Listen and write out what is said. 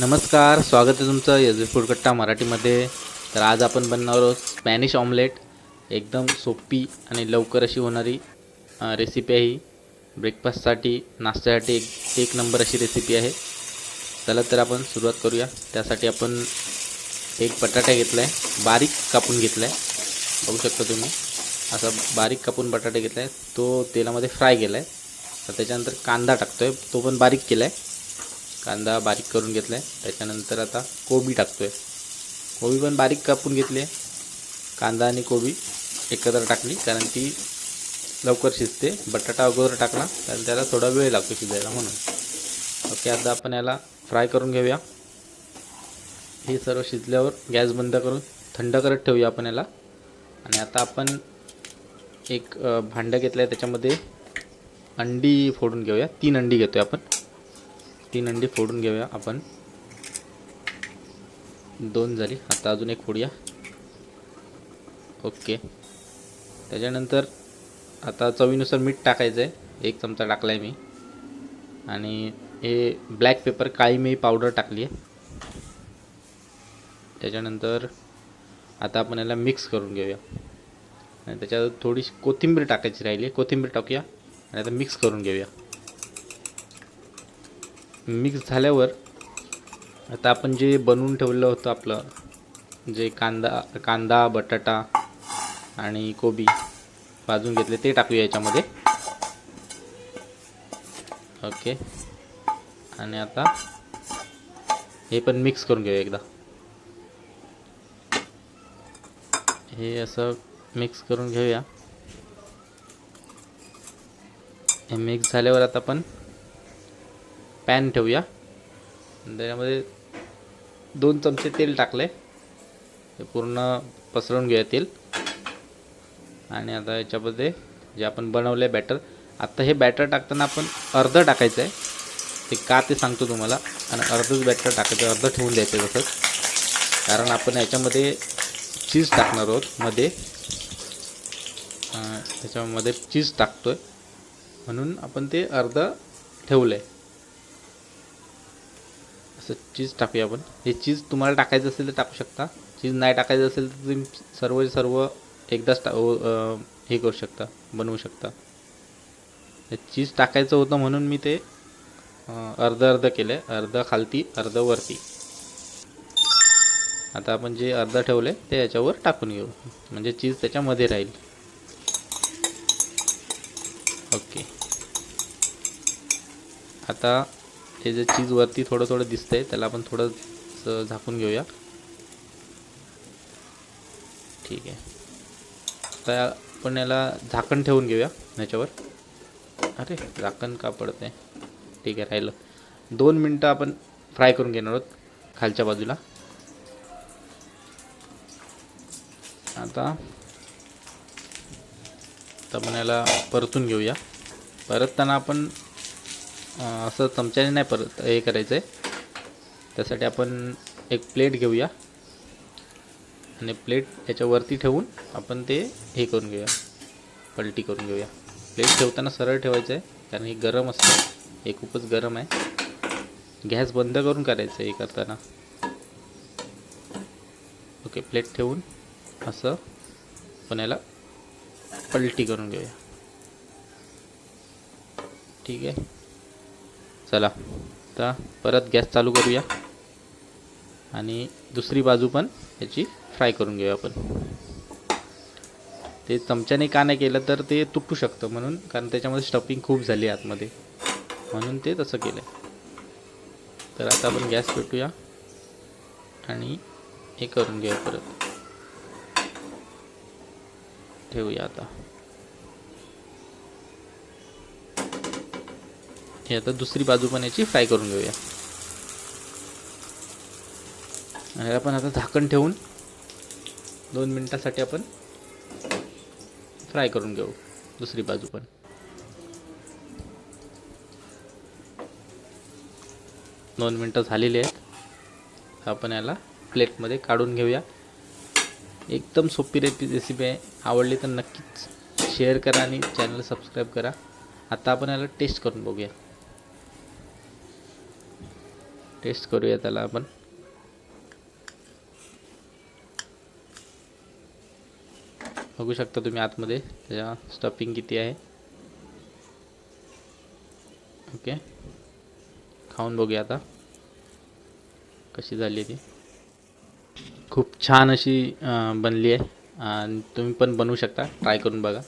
नमस्कार स्वागत आहे तुमचं यजू फुडकट्टा मराठीमध्ये. तर आज आपण बनणार आहोत स्पॅनिश ऑमलेट. एकदम सोपी आणि लवकर अशी होणारी रेसिपी आहे ही. ब्रेकफास्टसाठी नाश्त्यासाठी एक एक नंबर अशी रेसिपी आहे. चला तर आपण सुरुवात करूया. त्यासाठी आपण एक बटाटा घेतला आहे बारीक कापून घेतला आहे बघू शकता तुम्ही असा बारीक कापून बटाटा घेतला आहे तो तेलामध्ये फ्राय केला आहे तर त्याच्यानंतर कांदा टाकतो आहे तो पण बारीक केला आहे कांदा बारीक करून घेतला आहे त्याच्यानंतर आता कोबी टाकतो आहे कोबी पण बारीक कापून घेतली. आहे कांदा आणि कोबी एकत्र टाकली कारण ती लवकर शिजते. बटाटा अगोदर टाकला कारण त्याला थोडा वेळ लागतो शिजायला म्हणून. ओके आता आपण याला फ्राय करून घेऊया. हे सर्व शिजल्यावर गॅस बंद करून थंड करत ठेवूया आपण याला. आणि आता आपण एक भांडं घेतलं आहे त्याच्यामध्ये अंडी फोडून घेऊया. तीन अंडी घेतो आहे आपण. तीन अंडी फोडून घेऊया आपण. दोन झाली. आता अजून एक फोडूया. ओके. त्याच्यानंतर आता चवीनुसार मीठ टाकायचं आहे एक चमचा टाकला आहे मी. आणि हे ब्लॅक पेपर काळी मी पावडर टाकली आहे त्याच्यानंतर आता आपण याला मिक्स करून घेऊया. आणि त्याच्यात थोडीशी कोथिंबीर टाकायची राहिली. आहे कोथिंबीर टाकूया. आणि आता मिक्स करून घेऊया. मिक्स झाल्यावर आता आपण जे बनवून ठेवलं होतं आपलं जे कांदा कांदा बटाटा आणि कोबी भाजून घेतले ते टाकूया याच्यामध्ये. ओके. आणि आता हे पण मिक्स करून घेऊया एकदा. हे असं मिक्स करून घेऊया. हे मिक्स झाल्यावर आता आपण पॅन ठेवूया. त्याच्यामध्ये दोन चमचे तेल टाकले हे पूर्ण पसरवून घेऊया तेल. आणि आता याच्यामध्ये जे आपण बनवलं आहे बॅटर आत्ता हे बॅटर टाकताना आपण अर्धं टाकायचं आहे ते का ते सांगतो तुम्हाला. आणि अर्धच बॅटर टाकायचं अर्धं ठेवून द्यायचं तसंच. कारण आपण याच्यामध्ये चीज टाकणार आहोत मध्ये. त्याच्यामध्ये चीज टाकतो आहे म्हणून आपण ते अर्धं ठेवलं आहे असं चीज टाकूया आपण. हे चीज तुम्हाला टाकायचं असेल तर टाकू शकता. चीज नाही टाकायचं असेल तर तुम्ही सर्व सर्व एकदाच टा हे करू शकता बनवू शकता. हे चीज टाकायचं होतं म्हणून मी ते अर्ध अर्ध केलं आहे अर्ध खालती अर्ध वरती. आता आपण जे अर्ध ठेवले ते याच्यावर टाकून घेऊ. म्हणजे चीज त्याच्यामध्ये राहील. ओके. आता हे जे चीज वरती थोडं थोडं दिसतंय त्याला आपण थोडं झाकून घेऊया. ठीक आहे. आता आपण याला झाकण ठेवून घेऊया ह्याच्यावर. अरे झाकण का पडत आहे ठीक आहे राहिलं. दोन मिनटं आपण फ्राय करून घेणार आहोत खालच्या बाजूला. आता आता आपण याला परतून घेऊया. परतताना आपण असं चमच्याने नाही परत हे करायचं आहे त्यासाठी आपण एक प्लेट घेऊया. आणि प्लेट याच्यावरती ठेवून आपण ते हे करून घेऊया. पलटी करून घेऊया. प्लेट ठेवताना सरळ ठेवायचं आहे कारण हे गरम असतं. हे खूपच गरम आहे. गॅस बंद करून करायचं आहे हे करताना. ओके प्लेट ठेवून असं पण याला पलटी करून घेऊया. ठीक आहे? चला. आता परत गॅस चालू करूया. आणि दुसरी बाजू पण याची फ्राय करून घेऊया आपण. ते चमच्याने का नाही केलं तर ते तुटू शकतं म्हणून कारण त्याच्यामध्ये स्टफिंग खूप झाली आतमध्ये. म्हणून ते तसं केलं आहे तर आता आपण गॅस पेटूया. आणि हे करून घेऊया परत. ठेवूया आता. हे आता दुसरी बाजू पण याची फ्राय करून घेऊया. आणि आपण आता झाकण ठेवून दोन मिनटासाठी आपण फ्राय करून घेऊ दुसरी बाजू पण. दोन मिनटं झालेली आहेत. आपण याला प्लेटमध्ये काढून घेऊया. एकदम सोपी रेपी रेसिपी आहे. आवडली तर नक्कीच शेअर करा आणि चॅनल सबस्क्राईब करा. आता आपण याला टेस्ट करून बघूया. टेस्ट करूया त्याला आपण. बघू शकता तुम्ही आतमध्ये त्याच्या स्टफिंग किती आहे. ओके खाऊन बघूया आता. कशी झाली ती. खूप छान अशी बनली आहे. आणि तुम्ही पण बनवू शकता. ट्राय करून बघा.